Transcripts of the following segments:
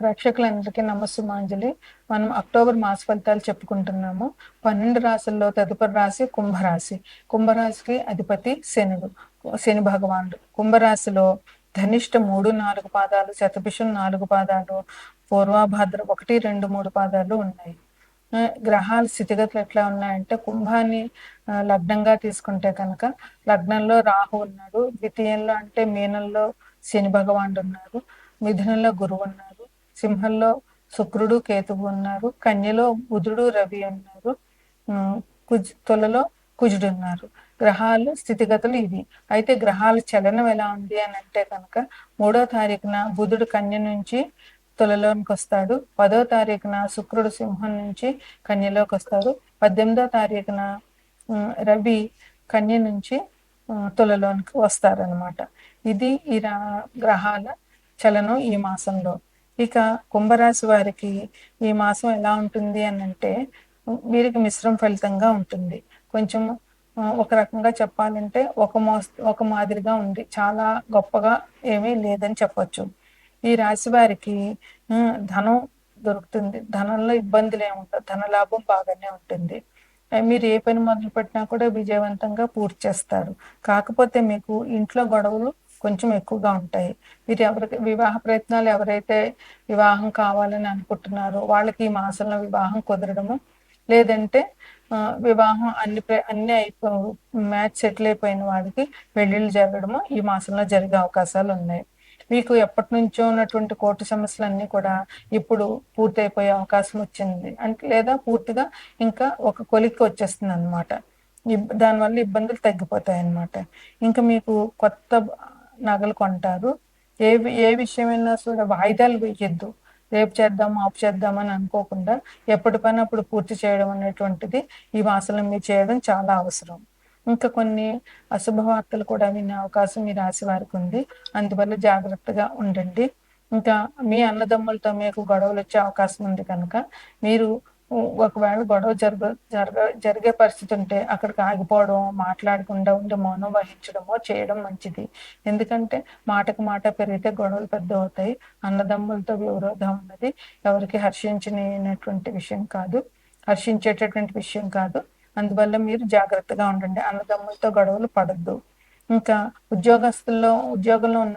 ప్రేక్షకులందరికీ నమస్సుమాంజలి. మనం అక్టోబర్ మాస ఫలితాలు చెప్పుకుంటున్నాము. పన్నెండు రాశుల్లో తదుపరి రాశి కుంభరాశి. కుంభరాశికి అధిపతి శనుడు శని భగవానుడు. కుంభరాశిలో ధనిష్ట మూడు నాలుగు పాదాలు శతభిషం నాలుగు పాదాలు పూర్వాభాద్ర ఒకటి రెండు మూడు పాదాలు ఉన్నాయి. గ్రహాల స్థితిగతులు ఎట్లా ఉన్నాయంటే కుంభాన్ని లగ్నంగా తీసుకుంటే కనుక లగ్నంలో రాహు ఉన్నాడు ద్వితీయంలో అంటే మీనంలో శని భగవానుడు ఉన్నారు మిథునంలో గురువు ఉన్నారు. సింహంలో శుక్రుడు కేతువు ఉన్నారు. కన్యలో బుధుడు రవి ఉన్నారు. కుజ్ తులలో కుజుడు ఉన్నారు. గ్రహాలు స్థితిగతులు ఇవి. అయితే గ్రహాల చలనం ఎలా ఉంది అని అంటే కనుక మూడో తారీఖున బుధుడు కన్య నుంచి తులలోనికి వస్తాడు. పదో తారీఖున శుక్రుడు సింహం నుంచి కన్యలోకి వస్తాడు. పద్దెనిమిదో తారీఖున రవి కన్య నుంచి తులలోనికి వస్తారనమాట ఇది ఈ గ్రహాల చలనం ఈ మాసంలో. ఇక కుంభరాశి వారికి ఈ మాసం ఎలా ఉంటుంది అని అంటే వీరికి మిశ్రమ ఫలితంగా ఉంటుంది. కొంచెం ఒక రకంగా చెప్పాలంటే ఒక మోస్ ఒక మాదిరిగా ఉంది. చాలా గొప్పగా ఏమీ లేదని చెప్పొచ్చు. ఈ రాశి వారికి ధనం దొరుకుతుంది. ధనంలో ఇబ్బందులు ఏముంటుంది ధన లాభం బాగానే ఉంటుంది. మీరు ఏ పని మొదలు పెట్టినా కూడా విజయవంతంగా పూర్తి చేస్తారు. కాకపోతే మీకు ఇంట్లో గొడవలు కొంచెం ఎక్కువగా ఉంటాయి. మీరు ఎవరికి వివాహ ప్రయత్నాలు ఎవరైతే వివాహం కావాలని అనుకుంటున్నారో వాళ్ళకి ఈ మాసంలో వివాహం కుదరడము. లేదంటే వివాహం అన్ని అన్ని అయిపో మ్యాచ్ సెటిల్ అయిపోయిన వాడికి పెళ్ళిళ్ళు జరగడము ఈ మాసంలో జరిగే అవకాశాలు ఉన్నాయి. మీకు ఎప్పటి నుంచో ఉన్నటువంటి కోర్టు సమస్యలన్నీ కూడా ఇప్పుడు పూర్తయిపోయే అవకాశం వచ్చింది. అంటే లేదా పూర్తిగా ఇంకా ఒక కొలిక్కి వచ్చేస్తుంది అనమాట దానివల్ల ఇబ్బందులు తగ్గిపోతాయి అన్నమాట ఇంకా మీకు కొత్త నగలు కొంటారు. ఏ ఏ విషయమైనా కూడా వాయిదాలు వేయద్దు. రేపు చేద్దాం ఆపు చేద్దాం అని అనుకోకుండా ఎప్పటి పని అప్పుడు పూర్తి చేయడం అనేటువంటిది ఈ మాసంలో మీరు చేయడం చాలా అవసరం. ఇంకా కొన్ని అశుభ వార్తలు కూడా వినే అవకాశం మీ రాశి వారికి ఉంది. అందువల్ల జాగ్రత్తగా ఉండండి. ఇంకా మీ అన్నదమ్ములతో మీకు గొడవలు వచ్చే అవకాశం ఉంది కనుక మీరు ఒకవేళ గొడవ జరగ జరగ జరిగే పరిస్థితి ఉంటే అక్కడికి ఆగిపోవడం మాట్లాడకుండా ఉండి మౌనం వహించడమో చేయడం మంచిది. ఎందుకంటే మాటకు మాట పెరిగితే గొడవలు పెద్ద అవుతాయి. అన్నదమ్ములతో విరోధం ఉన్నది. ఎవరికి హర్షించినటువంటి విషయం కాదు. హర్షించేటటువంటి విషయం కాదు. అందువల్ల మీరు జాగ్రత్తగా ఉండండి. అన్నదమ్ములతో గొడవలు పడద్దు. ఇంకా ఉద్యోగస్తుల్లో ఉద్యోగంలో ఉన్న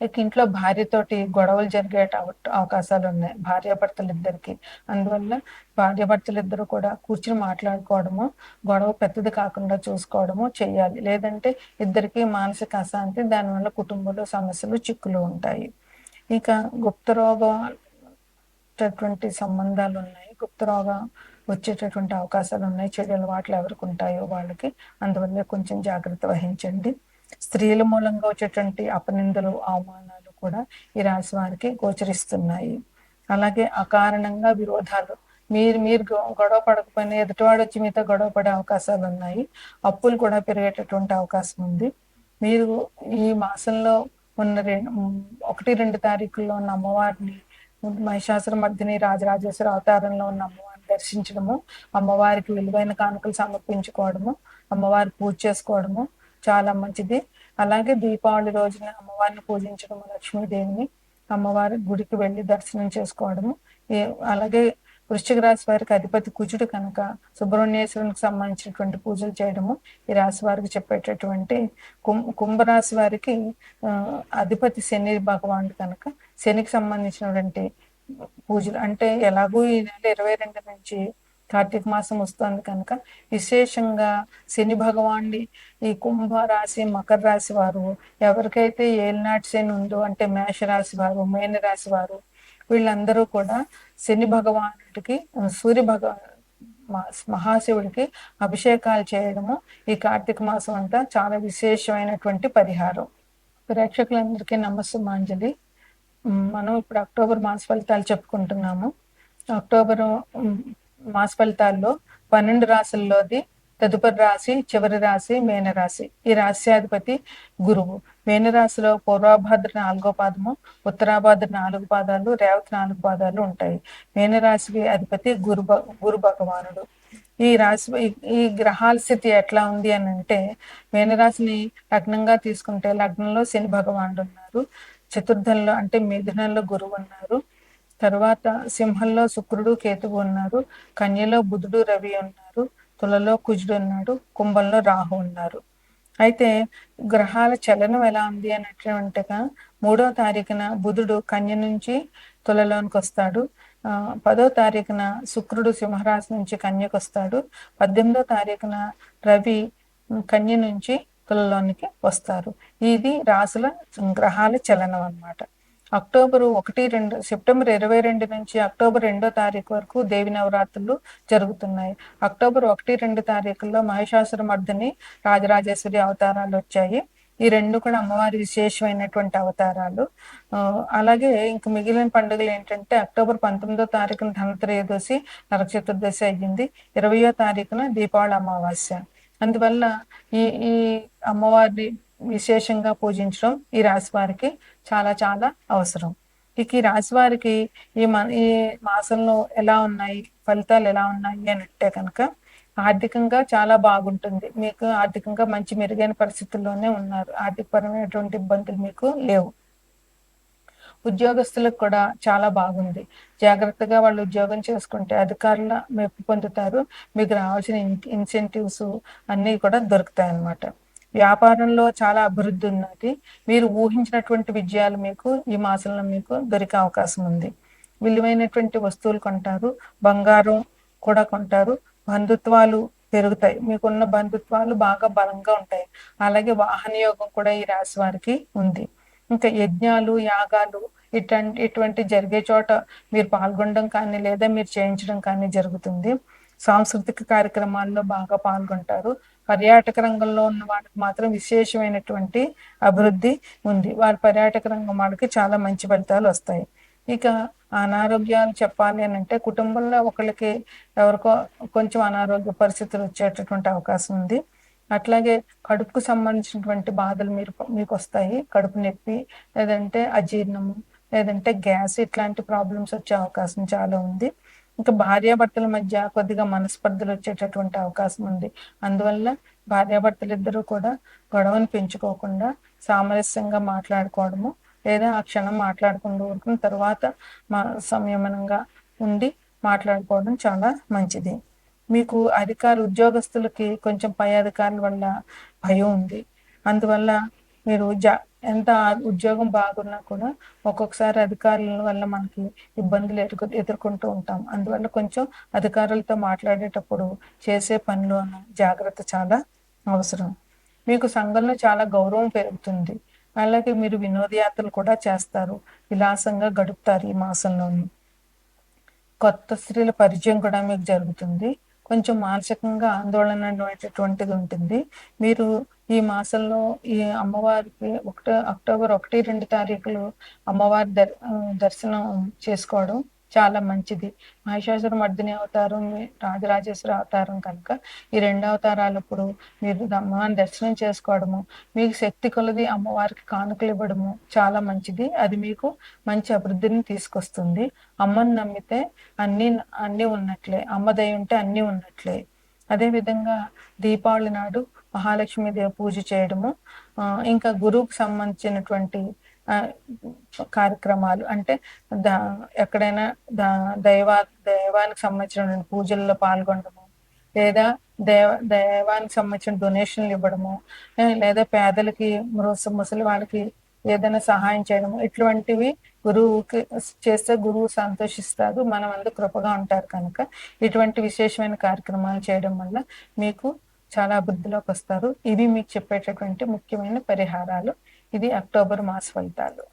ఇక ఇంట్లో భార్యతోటి గొడవలు జరిగే అవకాశాలు ఉన్నాయి భార్యాభర్తలు ఇద్దరికి అందువల్ల భార్యాభర్తలు ఇద్దరు కూడా కూర్చుని మాట్లాడుకోవడము గొడవ పెద్దది కాకుండా చూసుకోవడము చేయాలి. లేదంటే ఇద్దరికి మానసిక అశాంతి దానివల్ల కుటుంబంలో సమస్యలు చిక్కులు ఉంటాయి. ఇక గుప్త రోగటువంటి సంబంధాలు ఉన్నాయి గుప్త రోగం వచ్చేటటువంటి అవకాశాలు ఉన్నాయి చెడు అలవాట్లు ఎవరికి ఉంటాయో వాళ్ళకి. అందువల్ల కొంచెం జాగ్రత్త వహించండి. స్త్రీల మూలంగా వచ్చేటువంటి అపనిందలు అవమానాలు కూడా ఈ రాశి వారికి గోచరిస్తున్నాయి. అలాగే అకారణంగా విరోధాలు. మీరు మీరు గొడవ పడకపోయినా ఎదుటివాడు వచ్చి మీతో గొడవ పడే అవకాశాలు ఉన్నాయి. అప్పులు కూడా పెరిగేటటువంటి అవకాశం ఉంది. మీరు ఈ మాసంలో ఉన్న రెండు ఒకటి రెండు తారీఖుల్లో ఉన్న అమ్మవారిని మహిషాసుర మధ్యని రాజరాజేశ్వర అవతారంలో ఉన్న అమ్మవారిని దర్శించడము అమ్మవారికి విలువైన కానుకలు సమర్పించుకోవడము అమ్మవారి పూజ చేసుకోవడము చాలా మంచిది. అలాగే దీపావళి రోజున అమ్మవారిని పూజించడం లక్ష్మీదేవిని అమ్మవారి గుడికి వెళ్ళి దర్శనం చేసుకోవడము. అలాగే వృశ్చిక రాశి వారికి అధిపతి కుజుడు కనుక సుబ్రహ్మణ్యేశ్వరునికి సంబంధించినటువంటి పూజలు చేయడము ఈ రాశి వారికి చెప్పేటటువంటి కుంభరాశి వారికి అధిపతి శని భగవానుడు కనుక శనికి సంబంధించినటువంటి పూజలు. అంటే ఎలాగూ ఈ నెల ఇరవై రెండు నుంచి కార్తీక మాసం వస్తుంది కనుక విశేషంగా శని భగవాన్ని ఈ కుంభ రాశి మకర రాశి వారు ఎవరికైతే ఏలినాటి శని ఉందో అంటే మేష రాశి వారు మేన రాశి వారు వీళ్ళందరూ కూడా శని భగవానుడికి సూర్య భగవాన్ మహాశివుడికి అభిషేకాలు చేయడము ఈ కార్తీక మాసం అంతా చాలా విశేషమైనటువంటి పరిహారం. ప్రేక్షకులందరికీ నమస్సుమాంజలి. మనం ఇప్పుడు అక్టోబర్ మాస ఫలితాలు చెప్పుకుంటున్నాము. అక్టోబర్ మాస ఫలితాల్లో పన్నెండు రాసుల్లోది తదుపరి రాశి చివరి రాశి మేనరాశి. ఈ రాశ్యాధిపతి గురువు. మేనరాశిలో పూర్వాభాద్ర నాలుగో పాదము ఉత్తరాభాద్ర నాలుగు పాదాలు రేవతి నాలుగు పాదాలు ఉంటాయి. మేనరాశికి అధిపతి గురు గురు భగవానుడు. ఈ రాశి ఈ గ్రహాల స్థితి ఎట్లా ఉంది అని అంటే మేనరాశిని లగ్నంగా తీసుకుంటే లగ్నంలో శని భగవానుడు ఉన్నారు. చతుర్థంలో అంటే మిథునంలో గురువు ఉన్నారు. తర్వాత సింహంలో శుక్రుడు కేతువు ఉన్నారు. కన్యలో బుధుడు రవి ఉన్నారు. తులలో కుజుడు ఉన్నాడు. కుంభంలో రాహు ఉన్నారు. అయితే గ్రహాల చలనం ఎలా ఉంది అన్నట్లుంటగా మూడో తారీఖున బుధుడు కన్య నుంచి తులలోనికి వస్తాడు. పదో తారీఖున శుక్రుడు సింహరాశి నుంచి కన్యకు వస్తాడు. పద్దెనిమిదో తారీఖున రవి కన్య నుంచి తులలోనికి వస్తారు. ఇది రాసుల గ్రహాల చలనం అన్నమాట. అక్టోబర్ ఒకటి రెండు సెప్టెంబర్ ఇరవై రెండు నుంచి అక్టోబర్ రెండో తారీఖు వరకు దేవి నవరాత్రులు జరుగుతున్నాయి. అక్టోబర్ ఒకటి రెండు తారీఖుల్లో మహిషాసుర మర్దిని రాజరాజేశ్వరి అవతారాలు వచ్చాయి. ఈ రెండు కూడా అమ్మవారి విశేషమైనటువంటి అవతారాలు. అలాగే ఇంక మిగిలిన పండుగలు ఏంటంటే అక్టోబర్ పంతొమ్మిదో తారీఖున ధనత్రయోదశి నరక చతుర్దశి అయ్యింది. ఇరవయో తారీఖున దీపావళి అమావాస్య. అందువల్ల ఈ ఈ అమ్మవారిని విశేషంగా పూజించడం ఈ రాశి వారికి చాలా చాలా అవసరం. ఇక ఈ రాశి వారికి ఈ ఈ మాసంలో ఎలా ఉన్నాయి? ఫలితాలు ఎలా ఉన్నాయి అని అంటే కనుక ఆర్థికంగా చాలా బాగుంటుంది. మీకు ఆర్థికంగా మంచి మెరుగైన పరిస్థితుల్లోనే ఉన్నారు. ఆర్థికపరమైనటువంటి ఇబ్బందులు మీకు లేవు. ఉద్యోగస్తులకు కూడా చాలా బాగుంది. జాగ్రత్తగా వాళ్ళు ఉద్యోగం చేసుకుంటే అధికారుల మెప్పు పొందుతారు. మీకు రావాల్సిన ఇన్సెంటివ్స్ అన్నీ కూడా దొరుకుతాయి అన్నమాట వ్యాపారంలో చాలా అభివృద్ధి ఉన్నది. మీరు ఊహించినటువంటి విజయాలు మీకు ఈ మాసంలో మీకు దొరికే అవకాశం ఉంది. విలువైనటువంటి వస్తువులు కొంటారు బంగారం కూడా కొంటారు. బంధుత్వాలు పెరుగుతాయి. మీకున్న బంధుత్వాలు బాగా బలంగా ఉంటాయి. అలాగే వాహన యోగం కూడా ఈ రాశి వారికి ఉంది. ఇంకా యజ్ఞాలు యాగాలు ఇటువంటి ఇటువంటి జరిగే చోట మీరు పాల్గొనడం కానీ లేదా మీరు చేయించడం కానీ జరుగుతుంది. సాంస్కృతిక కార్యక్రమాల్లో బాగా పాల్గొంటారు. పర్యాటక రంగంలో ఉన్న వాళ్ళకి మాత్రం విశేషమైనటువంటి అభివృద్ధి ఉంది. వారి పర్యాటక రంగం వాళ్ళకి చాలా మంచి ఫలితాలు వస్తాయి. ఇక అనారోగ్యాలు చెప్పాలి అని అంటే కుటుంబంలో ఒకరికి ఎవరికో కొంచెం అనారోగ్య పరిస్థితులు వచ్చేటటువంటి అవకాశం ఉంది. అట్లాగే కడుపుకు సంబంధించినటువంటి బాధలు మీరు మీకు వస్తాయి. కడుపు నొప్పి లేదంటే అజీర్ణము లేదంటే గ్యాస్ ఇట్లాంటి ప్రాబ్లమ్స్ వచ్చే అవకాశం చాలా ఉంది. ఇంకా భార్యాభర్తల మధ్య కొద్దిగా మనస్పర్ధలు వచ్చేటటువంటి అవకాశం ఉంది. అందువల్ల భార్యాభర్తలు ఇద్దరూ కూడా గొడవను పెంచుకోకుండా సామరస్యంగా మాట్లాడుకోవడము లేదా ఆ క్షణం మాట్లాడుకుంటూ ఊరుకున్న తర్వాత మా సంయమనంగా ఉండి మాట్లాడుకోవడం చాలా మంచిది. మీకు అధికార ఉద్యోగస్తులకి కొంచెం పై అధికారుల వల్ల భయం ఉంది. అందువల్ల మీరు జా ఎంత ఉద్యోగం బాగున్నా కూడా ఒక్కొక్కసారి అధికారుల వల్ల మనకి ఇబ్బందులు ఎదుర్కొ ఎదుర్కొంటూ ఉంటాం. అందువల్ల కొంచెం అధికారులతో మాట్లాడేటప్పుడు చేసే పనిలోనూ జాగ్రత్త చాలా అవసరం. మీకు సంఘంలో చాలా గౌరవం పెరుగుతుంది. అలాగే మీరు వినోదయాత్రలు కూడా చేస్తారు. విలాసంగా గడుపుతారు ఈ మాసంలోని. కొత్త స్త్రీల పరిచయం కూడా మీకు జరుగుతుంది. కొంచెం మానసికంగా ఆందోళన అనేటటువంటిది ఉంటుంది. మీరు ఈ మాసంలో ఈ అమ్మవారికి ఒకటో అక్టోబర్ ఒకటి రెండు తారీఖులు అమ్మవారి దర్ దర్శనం చేసుకోవడం చాలా మంచిది. మహిషాసుర మర్దిని అవతారం రాజరాజేశ్వర అవతారం కనుక ఈ రెండు అవతారాలప్పుడు మీరు అమ్మవారిని దర్శనం చేసుకోవడము మీకు శక్తి కొలది అమ్మవారికి కానుకలు ఇవ్వడము చాలా మంచిది. అది మీకు మంచి అభివృద్ధిని తీసుకొస్తుంది. అమ్మని నమ్మితే అన్ని అన్ని ఉన్నట్లే. అమ్మ దయ ఉంటే అన్ని ఉన్నట్లే. అదేవిధంగా దీపావళి నాడు మహాలక్ష్మి దేవి పూజ చేయడము ఇంకా గురువుకు సంబంధించినటువంటి కార్యక్రమాలు అంటే దా ఎక్కడైనా దా దైవా దైవానికి సంబంధించిన పూజల్లో పాల్గొనడము లేదా దేవ దైవానికి సంబంధించిన డొనేషన్లు ఇవ్వడము లేదా పేదలకి ముసలి వాళ్ళకి ఏదైనా సహాయం చేయడము ఇటువంటివి గురువుకి చేస్తే గురువు సంతోషిస్తారు మనం అందరూ కృపగా ఉంటారు కనుక. ఇటువంటి విశేషమైన కార్యక్రమాలు చేయడం వల్ల మీకు చాలా అభివృద్ధిలోకి వస్తారు ఇవి మీకు చెప్పేటటువంటి ముఖ్యమైన పరిహారాలు. ఇది అక్టోబర్ మాస ఫలితాలు